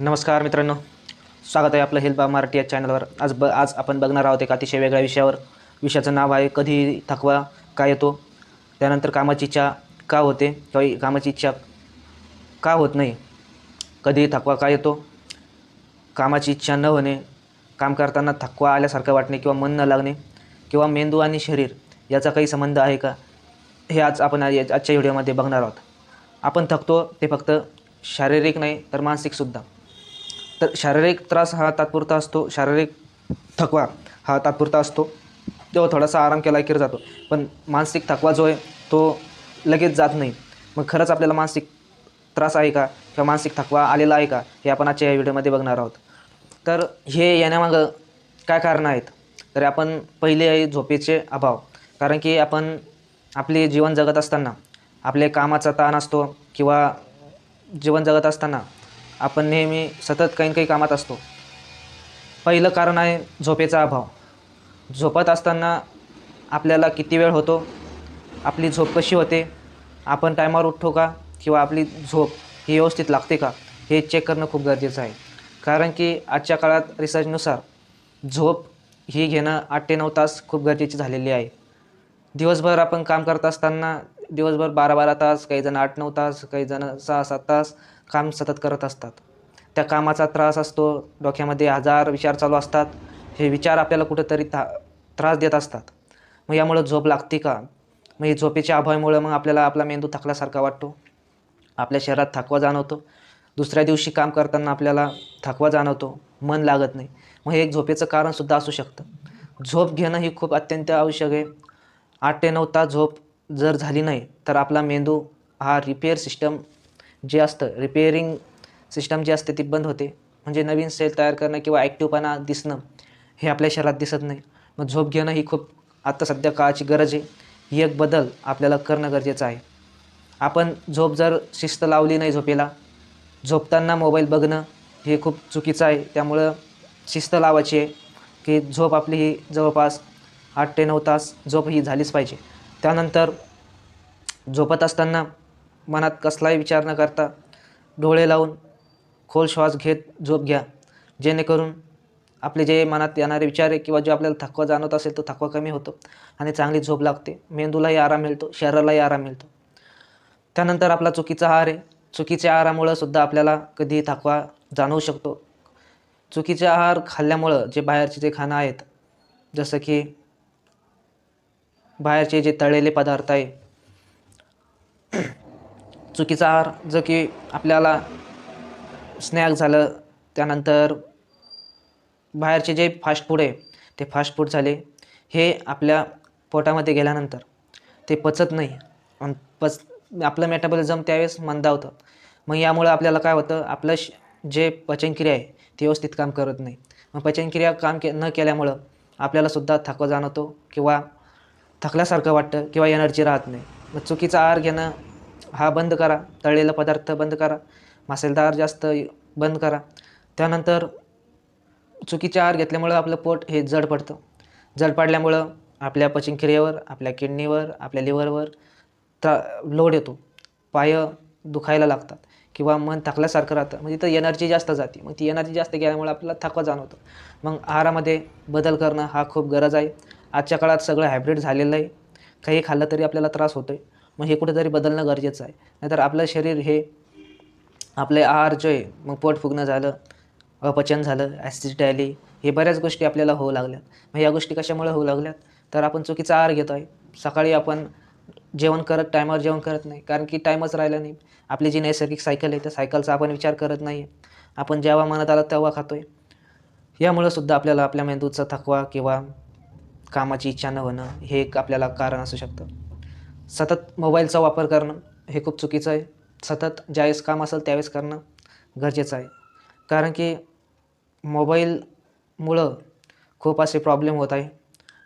नमस्कार मित्रांनो. स्वागत आहे आपलं हेल्प मराठी या चॅनलवर. आज ब आज आपण बघणार आहोत एक अतिशय वेगळ्या विषयावर. विषयाचं नाव आहे कधी थकवा का येतो? त्यानंतर कामाची इच्छा का होते? किंवा कामाची इच्छा का होत नाही? कधी थकवा का येतो? कामाची इच्छा न होणे काम करताना थकवा आल्यासारखं वाटणे किंवा मन न लागणे किंवा मेंदू आणि शरीर याचा काही संबंध आहे का? हे आज आपण आजच्या व्हिडिओमध्ये बघणार आहोत. आपण थकतो ते फक्त शारीरिक नाही तर मानसिकसुद्धा तर शारीरिक त्रास हा तात्पुरता असतो. शारीरिक थकवा हा तात्पुरता असतो. तेव्हा थोडासा आराम केला की जातो. पण मानसिक थकवा जो आहे तो लगेच जात नाही. मग खरंच आपल्याला मानसिक त्रास आहे का? किंवा मानसिक थकवा आलेला आहे का? हे आपण आजच्या या व्हिडिओमध्ये बघणार आहोत. तर हे येण्यामागं काय कारणं आहेत? तर आपण पहिले आहे झोपेचे अभाव. कारण की आपण आपले जीवन जगत असताना आपले कामाचा ताण असतो किंवा जीवन जगत असताना आपण नेहमी सतत काही ना काही कामात असतो. पहिलं कारण आहे झोपेचा अभाव. झोपत असताना आपल्याला किती वेळ होतो? आपली झोप कशी होते? आपण टायमावर उठतो का? किंवा आपली झोप ही व्यवस्थित लागते का? हे चेक करणं खूप गरजेचं आहे. कारण की आजच्या काळात रिसर्चनुसार झोप ही घेणं आठ ते नऊ तास खूप गरजेची झालेली आहे. दिवसभर आपण काम करत असताना दिवसभर बारा बारा तास काही जण आठ नऊ तास काही जण सहा सात तास काम सतत करत असतात. त्या कामाचा त्रास असतो डोक्यामध्ये हजार विचार चालू असतात. हे विचार आपल्याला कुठंतरी था त्रास देत असतात. मग यामुळं झोप लागते का? मग हे झोपेच्या अभावामुळं मग आपल्याला आपला मेंदू थकल्यासारखा वाटतो. आपल्या शरीरात थकवा जाणवतो. दुसऱ्या दिवशी काम करताना आपल्याला थकवा जाणवतो. मन लागत नाही. मग हे एक झोपेचं कारणसुद्धा असू शकतं. झोप घेणं ही खूप अत्यंत आवश्यक आहे. आठ ते नऊ तास झोप जर झाली नाही तर आपला मेंदू हा रिपेअर सिस्टम जे असतं रिपेअरिंग सिस्टम जी असते ती बंद होते. म्हणजे नवीन सेल तयार करणं किंवा ॲक्टिवपणा दिसणं हे आपल्या शरीरात दिसत नाही. मग झोप घेणं ही खूप आत्ता सध्या काळाची गरज आहे. ही एक बदल आपल्याला करणं गरजेचं आहे. आपण झोप जर शिस्त लावली नाही झोपेला झोपताना मोबाईल बघणं हे खूप चुकीचं आहे. त्यामुळं शिस्त लावायची आहे की झोप आपली ही जवळपास आठ ते नऊ तास झोप ही झालीच पाहिजे. त्यानंतर झोपत असताना मनात कसलाही विचार न करता डोळे लावून खोल श्वास घेत झोप घ्या. जेणेकरून आपले जे मनात येणारे विचार आहे किंवा जो आपल्याला थकवा जाणवत असेल तो थकवा कमी होतो आणि चांगली झोप लागते. मेंदूलाही आराम मिळतो शरीरालाही आराम मिळतो. त्यानंतर आपला चुकीचा आहार आहे. चुकीच्या आहारामुळं सुद्धा आपल्याला कधी थकवा जाणवू शकतो. चुकीचे आहार खाल्ल्यामुळं जे बाहेरचे जे खाणं आहेत जसं की बाहेरचे जे तळलेले पदार्थ आहे चुकीचा आहार जो की आपल्याला स्नॅक झालं त्यानंतर बाहेरचे जे फास्ट फूड आहे ते फास्ट फूड झाले हे आपल्या पोटामध्ये गेल्यानंतर ते पचत नाही. आणि पच आपलं मेटाबॉलिझम त्यावेळेस मंदावतं मग यामुळं आपल्याला काय होतं आपलं श जे पचनक्रिया आहे ती व्यवस्थित काम करत नाही. मग पचनक्रिया काम के न केल्यामुळं आपल्यालासुद्धा थकवा जाणवतो किंवा थकल्यासारखं वाटतं किंवा एनर्जी राहत नाही. मग चुकीचा आहार घेणं हा बंद करा. तळलेला पदार्थ बंद करा. मसालेदार जास्त बंद करा. त्यानंतर चुकीचे आहार घेतल्यामुळं आपलं पोट हे जड पडतं. जड पडल्यामुळं आपल्या पचनक्रियेवर आपल्या किडनीवर आपल्या लिव्हरवर त्रा लोड येतो. पाय दुखायला लागतात किंवा मन थकल्यासारखं राहतं. म्हणजे तर एनर्जी जास्त जाते. मग ती एनर्जी जास्त गेल्यामुळे आपल्याला थकवा जाणवतो. मग आहारामध्ये बदल करणं हा खूप गरज आहे. आजच्या काळात सगळं हायब्रिड झालेलं आहे. काही खाल्लं तरी आपल्याला त्रास होतो आहे मग हे कुठेतरी बदलणं गरजेचं आहे. नाहीतर आपलं शरीर हे आपले आहार जो आहे मग पोट फुगणं झालं अपचन झालं ॲसिडिटी आली हे बऱ्याच गोष्टी आपल्याला होऊ लागल्यात. मग या गोष्टी कशामुळे होऊ लागल्यात? तर आपण चुकीचा आहार घेतो आहे सकाळी आपण जेवण करत टायमावर जेवण करत नाही. कारण की टाईमच राहिला नाही. आपली जी नैसर्गिक सायकल आहे त्या सायकलचा आपण विचार करत नाही. आहे आपण जेव्हा मनात आला तेव्हा खातो आहे यामुळं सुद्धा आपल्याला आपल्या मेंदूचा थकवा किंवा कामाची इच्छा न होणं हे एक आपल्याला कारण असू शकतं. सतत मोबाईलचा वापर करणं हे खूप चुकीचं आहे. सतत ज्यावेळेस काम असेल त्यावेळेस करणं गरजेचं आहे. कारण की मोबाईलमुळं खूप असे प्रॉब्लेम होत आहे.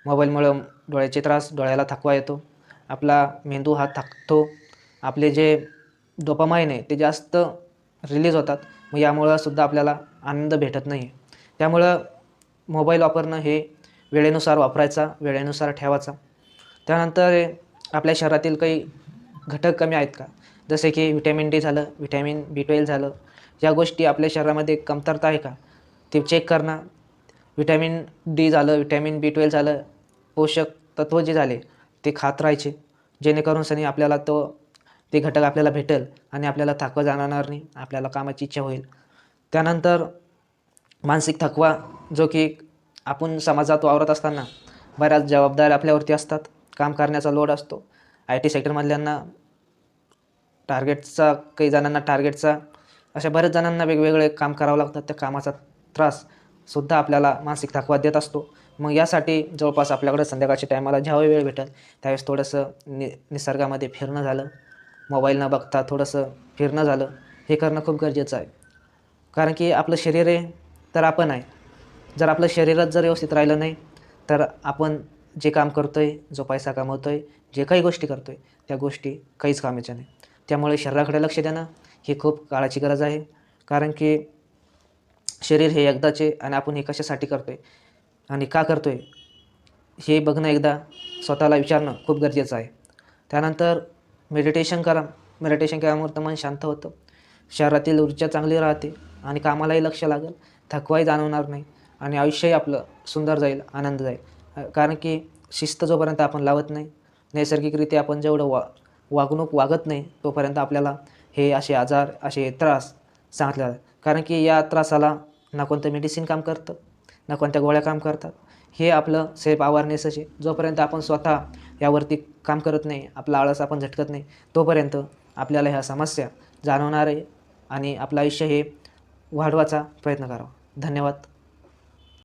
मोबाईलमुळं डोळ्याचे त्रास डोळ्याला थकवा येतो. आपला मेंदू हा थकतो. आपले जे डोपामाईन आहे ते जास्त रिलीज होतात. मग यामुळं सुद्धा आपल्याला आनंद भेटत नाही. त्यामुळं मोबाईल वापरणं हे वेळेनुसार वापरायचा वेळेनुसार ठेवायचा. त्यानंतर आपल्या शरीरातील काही घटक कमी आहेत का? जसे की व्हिटॅमिन डी झालं व्हिटॅमिन बी ट्वेल्व झालं. या गोष्टी आपल्या शरीरामध्ये कमतरता आहे का? ते चेक करणं. व्हिटॅमिन डी झालं व्हिटॅमिन बी ट्वेल्व झालं पोषक तत्व जे झाले ते खात राहायचे. जेणेकरून सनी आपल्याला तो ते घटक आपल्याला भेटेल आणि आपल्याला थकवा जाणवणार नाही आपल्याला कामाची इच्छा होईल. त्यानंतर मानसिक थकवा जो की आपण समाजात वावरत असताना बऱ्याच जबाबदाऱ्या आपल्यावरती असतात. काम करण्याचा लोड असतो. आय टी सेक्टरमधल्यांना टार्गेटचा काही जणांना टार्गेटचा अशा बऱ्याच जणांना वेगवेगळे काम करावं लागतात. त्या कामाचा त्रास सुद्धा आपल्याला मानसिक थकवा देत असतो. मग यासाठी जवळपास आपल्याकडे संध्याकाळच्या टायमाला ज्यावेळी वेळ भेटेल त्यावेळेस थोडंसं नि निसर्गामध्ये फिरणं झालं. मोबाईल न बघता थोडंसं फिरणं झालं. हे करणं खूप गरजेचं आहे. कारण की आपलं शरीर आहे तर आपण आहे. जर आपलं शरीरात जर व्यवस्थित राहिलं नाही तर आपण जे काम करतो आहे जो पैसा कमवतो आहे जे काही गोष्टी करतो आहे त्या गोष्टी काहीच कामाच्या नाही. त्यामुळे शरीराकडे लक्ष देणं ही खूप काळाची गरज आहे. कारण की शरीर हे एकदाचे आणि आपण हे कशासाठी करतो आहे आणि का करतो आहे हे बघणं एकदा स्वतःला विचारणं खूप गरजेचं आहे. त्यानंतर मेडिटेशन करा. मेडिटेशन केल्यामुळे तर मन शांत होतं. शरीरातील ऊर्जा चांगली राहते आणि कामालाही लक्ष लागेल. थकवाही जाणवणार नाही आणि आयुष्यही आपलं सुंदर जाईल आनंद जाईल. कारण की शिस्त जोपर्यंत आपण लावत नाही नैसर्गिकरित्या आपण जेवढं वा वागणूक वागत नाही तोपर्यंत आपल्याला हे असे आजार असे त्रास सांगितले जातात कारण की या त्रासाला ना कोणतं मेडिसिन काम करतं ना कोणत्या गोळ्या काम करतात. हे आपलं सेल्फ अवेअरनेसच आहे जोपर्यंत आपण स्वतः यावरती काम करत नाही आपला आळस आपण झटकत नाही तोपर्यंत आपल्याला ह्या समस्या जाणवणार आहे आणि आपलं आयुष्य हे वाढवायचा प्रयत्न करावा. धन्यवाद.